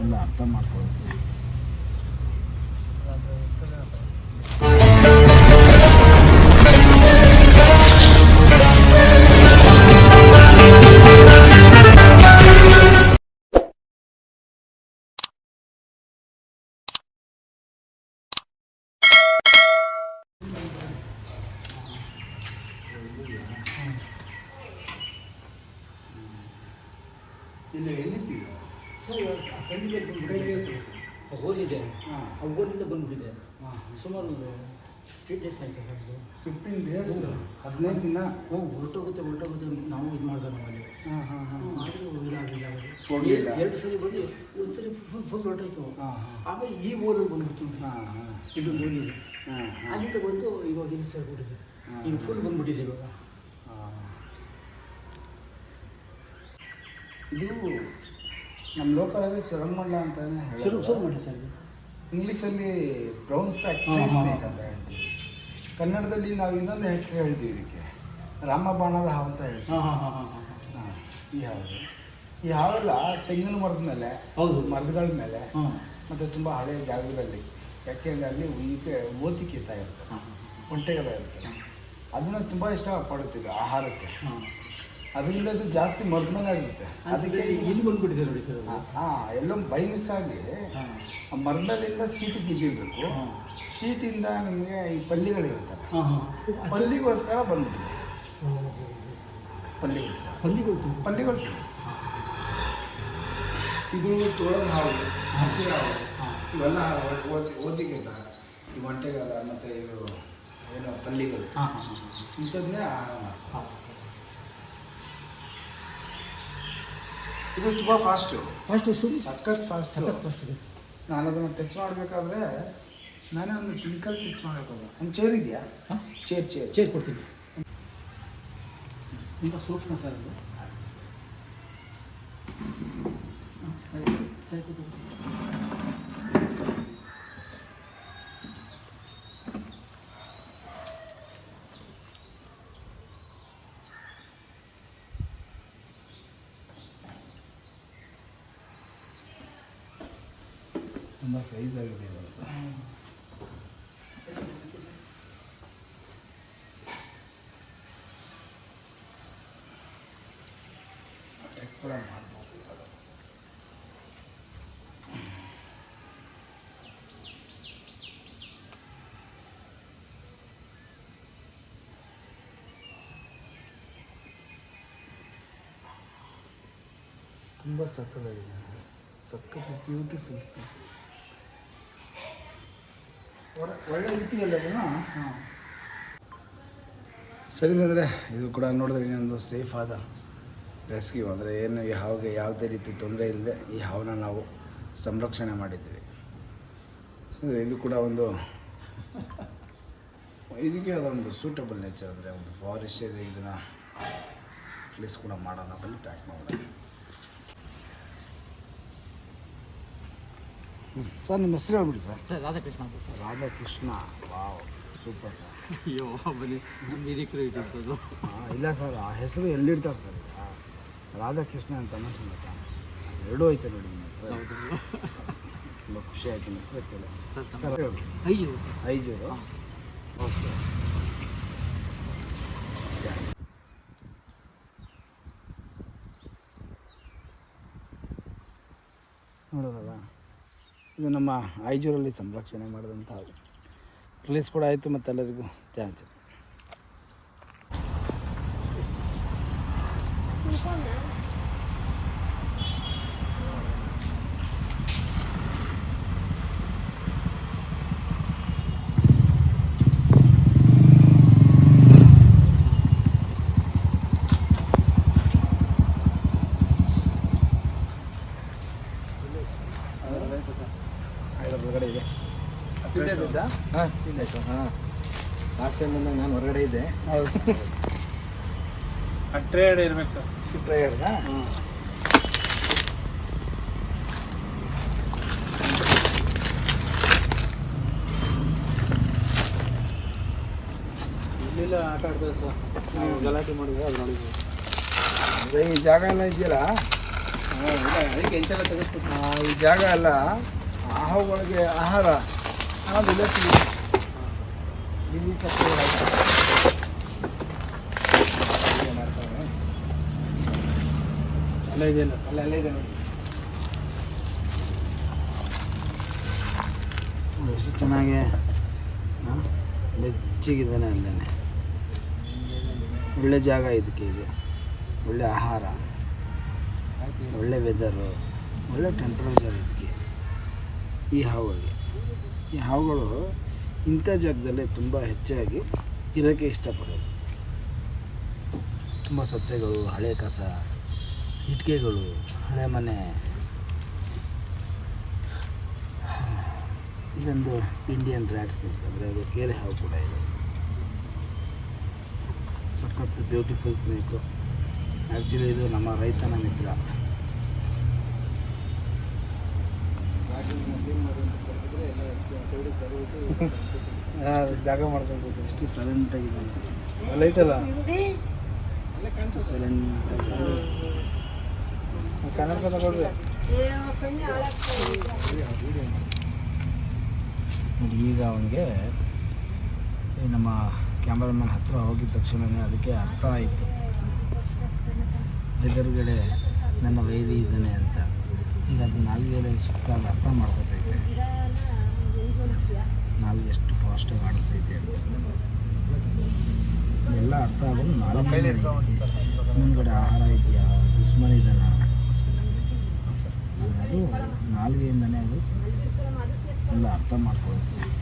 ಎಲ್ಲ ಅರ್ಥ ಮಾಡ್ಕೊಳ್ಳುತ್ತೆ. ಸಂಜೆ ಓದಿದೆ ಹಾಂ. ಆ ಓದಿಂದ ಬಂದ್ಬಿಟ್ಟಿದೆ. ಹಾಂ ಸುಮಾರು ಫಿಫ್ಟೀನ್ ಡೇಸ್ ಆಯಿತು ಸರ್ ಅದು ಫಿಫ್ಟೀನ್ ಡೇಸ್ ಹದಿನೈದು ದಿನ? ಹೋಗಿ ಹೊರಟೋಗುತ್ತೆ ಹೊರಟೋಗುತ್ತೆ ನಾವು ಇದು ಮಾಡಿದೆ ನಮ್ಮಲ್ಲಿ. ಹಾಂ ಹಾಂ ಹಾಂ. ಇದಾಗಿಲ್ಲ ಅದು. ಎರಡು ಸರಿ ಬಂದು ಒಂದು ಸರಿ ಫುಲ್ ಫುಲ್ ಹೊರಟೋಯ್ತು. ಹಾಂ ಹಾಂ. ಆಮೇಲೆ ಈ ಊರಲ್ಲಿ ಬಂದ್ಬಿಡ್ತು ಹಾಂ ಹಾಂ. ಇದು ಹೋಗಿದೆ ಹಾಂ ಅಲ್ಲಿಂದ ಬಂದು ಇವಾಗ ಇಲ್ಲಿ ಸರ್ ಬಿಟ್ಟಿದೆ. ಈಗ ಫುಲ್ ಬಂದ್ಬಿಟ್ಟಿದೆ ಇವಾಗ. ಇದು ನಮ್ಮ ಲೋಕಲಲ್ಲಿ ಸುರಂಗಮಂಡ ಅಂತ ಶುರು ಹೇಳೋದು. ಶುರು ಮಾಡಿ ಸರ್ ಇಂಗ್ಲೀಷಲ್ಲಿ ಬ್ರೌನ್ ಸ್ಪ್ಯಾಕ್. ಸ್ನೇಕ್ ಅಂತ ಹೇಳ್ತೀವಿ. ಕನ್ನಡದಲ್ಲಿ ನಾವು ಇನ್ನೊಂದು ಹೆಸರು ಹೇಳ್ತೀವಿ ಇದಕ್ಕೆ. ರಾಮ ಬಾಣದ ಹಾವು ಅಂತ ಹೇಳ್ತೀವಿ. ಹಾಂ ಈ ಹಾವು. ಈ ಹಾವೆಲ್ಲ ತೆಂಗಿನ ಮರದ ಮೇಲೆ ಹೌದು. ಮರಗಳ ಮೇಲೆ ಮತ್ತು ತುಂಬ ಹಳೆಯ ಜಾಗದಲ್ಲಿ ಯಾಕೆಂದರೆ ಅಲ್ಲಿ ಇದಕ್ಕೆ ಓತಿಕಿತ ಇರುತ್ತೆ. ಒಂಟೆಗಳ ಇರುತ್ತೆ. ಅದನ್ನು ತುಂಬ ಇಷ್ಟಪಡುತ್ತಿದ್ದೆ ಆಹಾರಕ್ಕೆ. ಅದರಿಂದ ಅದು ಜಾಸ್ತಿ ಮೇಲೆ ಅದಕ್ಕೆ ಇಲ್ಲಿ ಬಂದ್ಬಿಟ್ಟಿದೆ ನೋಡಿ ಸರ್ ಹಾಂ ಎಲ್ಲೋ ಬೈ ಮಿಸ್ ಆಗಿ ಹಾಂ. ಸೀಟಿಗೆ ಬಿದ್ದಿರಬೇಕು ಸೀಟಿಂದ ಶೀಟಿಂದ ನಿಮಗೆ ಈ ಪಲ್ಲಿಗಳಿರುತ್ತೆ. ಪಲ್ಲಿಗೋಸ್ಕರ ಬಂದ್ಬಿಟ್ಟಿದೆ. ಪಲ್ಲಿಗೋಸ್ಕರ ಪಲ್ಲಿಗಳು ಪಲ್ಲಿಗಳು. ಇದು ತೋಳದ ಹಾವು ಹಸಿ ಹಾವು. ಇವೆಲ್ಲ ಓದಿ ಓದಿಗೆ ಈ ಮೊಟ್ಟೆಗಾಲ ಮತ್ತು ಇದು ಏನೋ ಪಲ್ಲಿಗಳು. ಹಾಂ ಹಾಂ ಹಾಂ ಇಂಥದ್ದನ್ನೇ ಆಹಾರ ಮಾಡ್ತಾರೆ. ಹಾಂ ಇದು ತುಂಬ ಫಾಸ್ಟು ಫಾಸ್ಟ್ ಸುಮ್ ಸಖತ್ ಫಾಸ್ಟ್ ಸಖತ್ ಫಾಸ್ಟ್ ಇದೆ ನಾನು ಅದನ್ನು ಟಚ್ ಮಾಡಬೇಕಾದ್ರೆ ನಾನೇ ಒಂದು ಟ್ವಿಂಕಲ್ ಟಚ್ ಮಾಡಬೇಕು. ಒಂದು ಚೇರ್ ಇದೆಯಾ? ಹಾಂ? ಚೇರ್ ಚೇರ್ ಚೇರ್ ಕೊಡ್ತೀನಿ. ತುಂಬ ಸೂಕ್ಷ್ಮ ಸರ್ ಅದು ಸರಿ ಸರಿ. ತುಂಬ ಸೈಜ್ ಆಗಿದೆ ಇವಾಗ ಅಟ್ಯಾಕ್ ಕೂಡ ಮಾಡ್ಬೋದು ಇವಾಗ. ತುಂಬ ಸಕ್ಕತ್ತಾಗಿದೆ ಸಖತ್ ಬ್ಯೂಟಿಫುಲ್ ಒಳ್ಳೆ ರೀತಿಯಲ್ಲಿ ಅದನ್ನು ಸರಿ ಅಂದರೆ, ಇದು ಕೂಡ ನೋಡಿದ್ರೆ ಇನ್ನೊಂದು ಸೇಫ್ ಆದ ರೆಸ್ಕ್ಯೂ ಅಂದರೆ ಏನು ಹಾವಿಗೆ ಯಾವುದೇ ರೀತಿ ತೊಂದರೆ ಇಲ್ಲದೆ ಈ ಹಾವನ್ನ ನಾವು ಸಂರಕ್ಷಣೆ ಮಾಡಿದ್ದೀವಿ. ಇದು ಕೂಡ ಒಂದು ಇದಕ್ಕೆ ಅದೊಂದು ಸೂಟಬಲ್ ನೇಚರ್ ಅಂದರೆ ಒಂದು ಫಾರೆಸ್ಟ್ ಇದೆ, ಇದನ್ನು ಪ್ಲೇಸ್ ಕೂಡ ಮಾಡೋಣ ಪ್ಯಾಕ್ ಮಾಡೋಣ. ಸರ್ ನಿಮ್ಮ ಹೆಸರು ಹೇಳ್ಬಿಡಿ ಸರ್. ಸರ್ ರಾಧಾಕೃಷ್ಣ ಅಂತ sir. Radhakrishna. Wow super sir. ಅಯ್ಯೋ ಬನ್ನಿ. ನಮ್ಮ ಇಟ್ಟಿರ್ತದ್ದು ಆ, ಇಲ್ಲ ಸರ್ ಆ ಹೆಸರು ಎಲ್ಲಿಡ್ತಾರೆ ಸರ್ ಈಗ? ರಾಧಾಕೃಷ್ಣ ಅಂತ ಅನ್ನಿಸ್ಬಿಡುತ್ತ ಎರಡೂ ಐತೆ ನೋಡಿ ನಿಮ್ಮ ಹೆಸರು ತುಂಬ ಖುಷಿ ಆಯಿತು ನಿಮ್ಮ ಹೆಸರು ಕೇಳಿ. ಸರ್ ಸರ್ ಹೇಳಿ. ಅಯ್ಯೋ ಸರ್. ಐಜೂರು? ಓಕೆ. ನೋಡೋದಲ್ಲ? ಇದು ನಮ್ಮ ಐಜೂರಲ್ಲಿ ಸಂರಕ್ಷಣೆ ಮಾಡಿದಂಥ ರಿಲೀಸ್ ಕೂಡ ಆಯಿತು ಮತ್ತು ಎಲ್ಲರಿಗೂ ಹೊರಗಡೆ ಇದೆ. ಹಾಂ ಹಾಂ. ಲಾಸ್ಟ್ ಟೈಮ್ ಬಂದಾಗ ನಾನು ಹೊರಗಡೆ ಇದ್ದೆ. ಹೌದು. ಟ್ರೇಡ್ ಇರ್ಬೇಕು ಸರ್. ಇಲ್ಲೆಲ್ಲ ಆಟ ಆಡ್ತಾರೆ ಸರ್. ನಾವು ಗಲಾಟೆ ಮಾಡಿದ್ರೆ ಅದು ನೋಡಿದ್ವಿ ಅಂದರೆ ಈ ಜಾಗ ಎಲ್ಲ ಇದೆಯಲ್ಲ? ಅದಕ್ಕೆ ಈ ಜಾಗ ಎಲ್ಲ ಹಾವುಗಳಿಗೆ ಆಹಾರ. ಅದು ಇಲಾಖೆ ಇಲ್ಲಿ ಕಪ್ಪೆ ಮಾಡ್ತಾರೆ. ಅಲ್ಲ ಇದೆಯಲ್ಲ? ಅಲ್ಲ ಅಲ್ಲೇ ಇದೆ ನೋಡಿ. ಎಷ್ಟು ಚೆನ್ನಾಗಿ ಬೆಚ್ಚಗಿದ್ದಾನೆ ಅಲ್ಲೇ ಒಳ್ಳೆ ಜಾಗ ಇದಕ್ಕೆ ಇದು. ಒಳ್ಳೆ ಆಹಾರ. ಒಳ್ಳೆ ವೆದರು ಒಳ್ಳೆ ಟೆಂಪ್ರೇಚರ್ ಇದಕ್ಕೆ. ಈ ಹಾವುಗಳಿಗೆ ಈ ಹಾವುಗಳು ಇಂಥ ಜಾಗದಲ್ಲೇ ತುಂಬ ಹೆಚ್ಚಾಗಿ ಇರೋಕ್ಕೆ ಇಷ್ಟಪಡೋದು. ತುಂಬ ಸತ್ತೆಗಳು, ಹಳೆ ಕಸ ಇಟ್ಕೆಗಳು ಹಳೆ ಮನೆ. ಇದೊಂದು ಇಂಡಿಯನ್ ರ್ಯಾಟ್ಸ್ ಅಂದರೆ ಅದು ಕೇರೆ ಹಾವು ಕೂಡ ಇದೆ. ಸಖತ್ತು ಬ್ಯೂಟಿಫುಲ್ ಸ್ನೇಕು ಆ್ಯಕ್ಚುಲಿ ಇದು ನಮ್ಮ ರೈತನ ಮಿತ್ರ. ಜಾಗ ಮಾಡ್ಕೊಂಡು ಎಷ್ಟು ಸೈಲೆಂಟ್ ಆಗಿದೆ ಅಲ್ಲ ಐತಲ್ಲ ಸೈಲೆಂಟ್ ಸೈಲೆಂಟಾಗಿ ಕನ್ನಡ ತಗೊಳ್ರಿ ನೋಡಿ. ಈಗ ಅವನಿಗೆ ನಮ್ಮ ಕ್ಯಾಮ್ರಾಮನ್ ಹತ್ರ ಹೋಗಿದ ತಕ್ಷಣವೇ ಅದಕ್ಕೆ ಅರ್ಥ ಆಯಿತು. ಎದುರುಗಡೆ ನನ್ನ ವೈರಿ ಇದ್ದಾನೆ ಅಂತ. ಈಗ ಅದು ನಾಲ್ಗೆಲ್ಲ ಸುತ್ತ ಅರ್ಥ ಮಾಡ್ಕೊತೈತೆ. ನಾಲ್ಗೆ ಎಷ್ಟು ಫಾಸ್ಟಾಗಿ ಆಡಿಸ್ತೈತೆ ಅಂತ. ಎಲ್ಲ ಅರ್ಥ ಆಗೋದು ನಾಲ್ಕು ಮುಂದ್ಗಡೆ ಆಹಾರ ಇದೆಯಾ ದುಶ್ಮನ್ ಇದನ್ನ ಅದು ನಾಲ್ಗೆಯಿಂದನೇ ಅದು. ಎಲ್ಲ ಅರ್ಥ ಮಾಡ್ಕೊಳ್ಳುತ್ತೆ.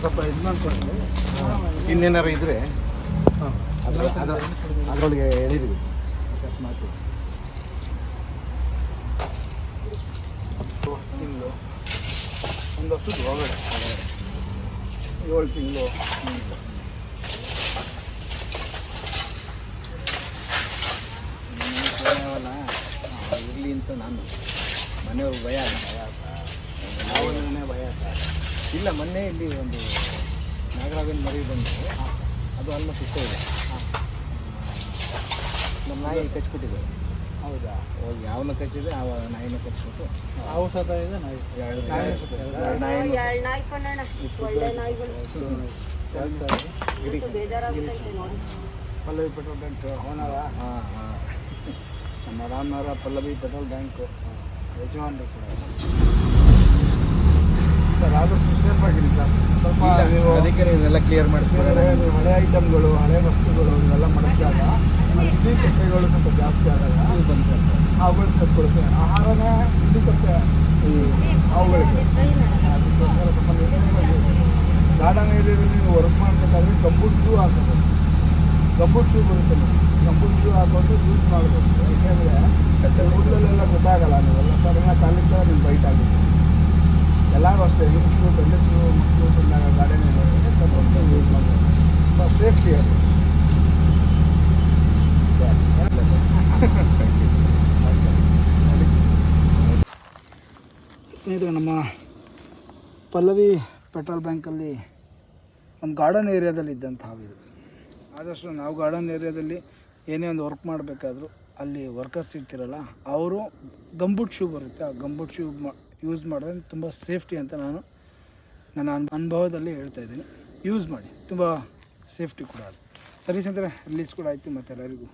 ಸ್ವಲ್ಪ ಇದು ಮಾಡ್ಕೊಂಡು ಇನ್ನೇನಾರು ಇದ್ರೆ ಅದ್ರ ಅದ್ರ- ಅದರೊಳಗೆ ಹೇಳಿದ್ವಿ. ಅಕಸ್ಮಾತ್. ತಿಂಗಳು. ಒಂದು ವರ್ಷದ ಒಳಗಡೆ. ಏಳು ತಿಂಗಳು. ಇರಲಿ ಅಂತ ನಾನು. ಮನೆಯವ್ರಿಗೆ ಭಯ ಭಯ ಸರ್ ಭಯ ಸರ್ ಇಲ್ಲ ಮೊನ್ನೆ ಇಲ್ಲಿ ಒಂದು ನಾಗರಾಜನ ಮರಿ ಬಂದು ಅದು ಆಲ್ಮೋಸ್ಟ್ ಇಷ್ಟ ಇದೆ. ನಮ್ಮ ನಾಯಿ ಕಚ್ಬಿಟ್ಟಿದೆ ಹೌದಾ? ಹೋಗಿ ಯಾವನ್ನ ಕಚ್ಚಿದೆ ಆ ನಾಯಿನ ಕಚ್ಬಿಟ್ಟು ಔಷಧ ಇದೆ ನಾಯಿ. ಎರಡು ನಾಯಿ ಪಲ್ಲವಿ ಪೆಟ್ರೋಲ್ ಬ್ಯಾಂಕ್ ಓನರ. ಹಾಂ ಹಾಂ. ನಮ್ಮ ರಾಮನಗರ ಪಲ್ಲವಿ ಪೆಟ್ರೋಲ್ ಬ್ಯಾಂಕ್ ಯಜಮಾನರು ಕೂಡ ಸರ್ ಆದಷ್ಟು ಸೇಫ್ ಆಗಿರಿ ಸರ್. ಸ್ವಲ್ಪ ನೀವು ಅದಕ್ಕೆ ನೀವೆಲ್ಲ ಕ್ಲಿಯರ್ ಬೇರೆ ಹಳೆ ಐಟಮ್ಗಳು ಹಳೆ ವಸ್ತುಗಳು ಇವೆಲ್ಲ ಮಡಚಿದಾಗ ಇಡ್ಲಿ ಕಪ್ಪೆಗಳು ಸ್ವಲ್ಪ ಜಾಸ್ತಿ ಆದಾಗ ಬಂದು ಸರ್. ಅವುಗಳು ಸೇರ್ಕೊಳುತ್ತೆ ಆಹಾರನೇ ಇಡ್ಲಿ ಕಪ್ಪೆ ಅವುಗಳಿಗೆ ಅದಕ್ಕೋಸ್ಕರ ಸ್ವಲ್ಪ ನೀವು ಆಗಿ ಗಾರ್ಡನ್ ಏರಿಯಾದಲ್ಲಿ ನೀವು ವರ್ಕ್ ಮಾಡಬೇಕಾದ್ರೆ ಕಂಬೂಟ್ ಶೂ ಹಾಕಬೇಕು. ಕಂಬೂಟ್ ಶೂ ಬರುತ್ತೆ ನೋಡಿ ಗಂಬೂಟ್ ಶೂ ಹಾಕೊಂಡು ಯೂಸ್ ಮಾಡಬೇಕು. ಯಾಕೆಂದರೆ ಕಚ್ಚೆ ಊರಲ್ಲೆಲ್ಲ ಗೊತ್ತಾಗಲ್ಲ ನೀವೆಲ್ಲ ಸಡನ್ನಾಗಿ ಕಾಲಿಟ್ಟ ನೀವು ಬೈಟ್ ಆಗುತ್ತೆ. ಎಲ್ಲರೂ ಅಷ್ಟೇ, ಹೆಂಗಸರು, ಗಂಡಸರು, ಮಕ್ಕಳು ಬಂದಾಗ ಗಾರ್ಡನ್ ಯೂಸ್ ತುಂಬ ಸೇಫ್ಟಿ ಅದು. ಸ್ನೇಹಿತರೆ, ನಮ್ಮ ಪಲ್ಲವಿ ಪೆಟ್ರೋಲ್ ಬ್ಯಾಂಕಲ್ಲಿ ಒಂದು ಗಾರ್ಡನ್ ಏರಿಯಾದಲ್ಲಿ ಇದ್ದಂಥ ಹಾವಿದು ಆದಷ್ಟು ನಾವು ಗಾರ್ಡನ್ ಏರಿಯಾದಲ್ಲಿ ಏನೇ ಒಂದು ವರ್ಕ್ ಮಾಡಬೇಕಾದ್ರೂ ಅಲ್ಲಿ ವರ್ಕರ್ಸ್ ಇರ್ತಿರಲ್ಲ, ಅವರು ಗಂಬುಟ್ ಶೂ ಬರುತ್ತೆ. ಆ ಗಂಬುಟ್ ಶೂ ಯೂಸ್ ಮಾಡಿದ್ರೆ ತುಂಬ ಸೇಫ್ಟಿ ಅಂತ ನಾನು ನನ್ನ ಅನ್- ಅನುಭವದಲ್ಲಿ ಹೇಳ್ತಾ ಇದ್ದೀನಿ. ಯೂಸ್ ಮಾಡಿ. ತುಂಬ ಸೇಫ್ಟಿ ಕೂಡ ಅದು. ಸರಿ ಸ್ನೇಹಿತರೆ ರಿಲೀಸ್ ಕೂಡ ಆಯಿತು ಮತ್ತು ಎಲ್ಲರಿಗೂ